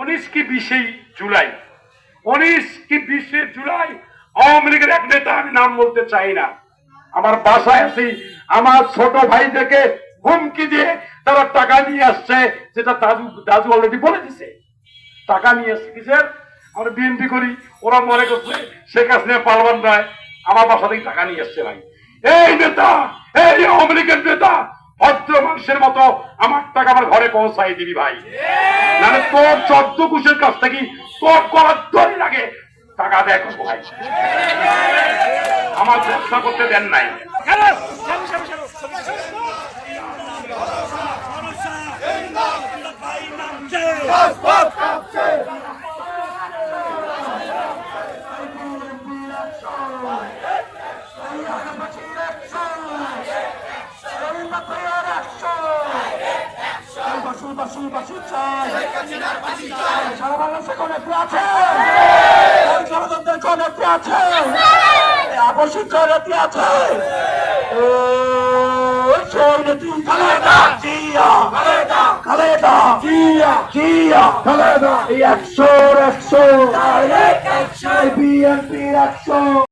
উনিশ কি বিশে জুলাই। উনিশ কি বিশে জুলাই আওয়ামী লীগের এক নেতা আমি নাম বলতে চাই না। আমার বাসায় আছি আমার ছোট ভাইদেরকে হুমকি দিয়ে তারা টাকা নিয়ে আসছে, যেটা দাদু দাদু অলরেডি বলে দিছে। টাকা নিয়ে আসছে কিসের? আমরা বিএনপি করি, ওরা মনে করছে সে শেখ হাসিনা পালবান রায় আমার বাসা থেকে টাকা নিয়ে আসছে ভাই। এই নেতা, এই আওয়ামী লীগের নেতা, ভদ্র মানুষের মতো আমার ঘরে পৌঁছাই দিবি ভাই। নাহলে তোর চোদ্দ কুশের কাছ থেকে তোর করার লাগে টাকা দেয় ভাই? আমার ব্যবসা করতে দেন নাই। বাসুর বাসুর বাসুর চাই। সারা বাংলাদেশে কোন নেত্রী আছে। গণতন্ত্রের কোন নেত্রী আছে। আবশ্যিক কোন নেত্রী আছে। নেত্রী। খালেদা জিয়া। খালেদা। খালেদা জিয়া। জিয়া। খালেদা। একশো। একশো। বিএনপির একশো।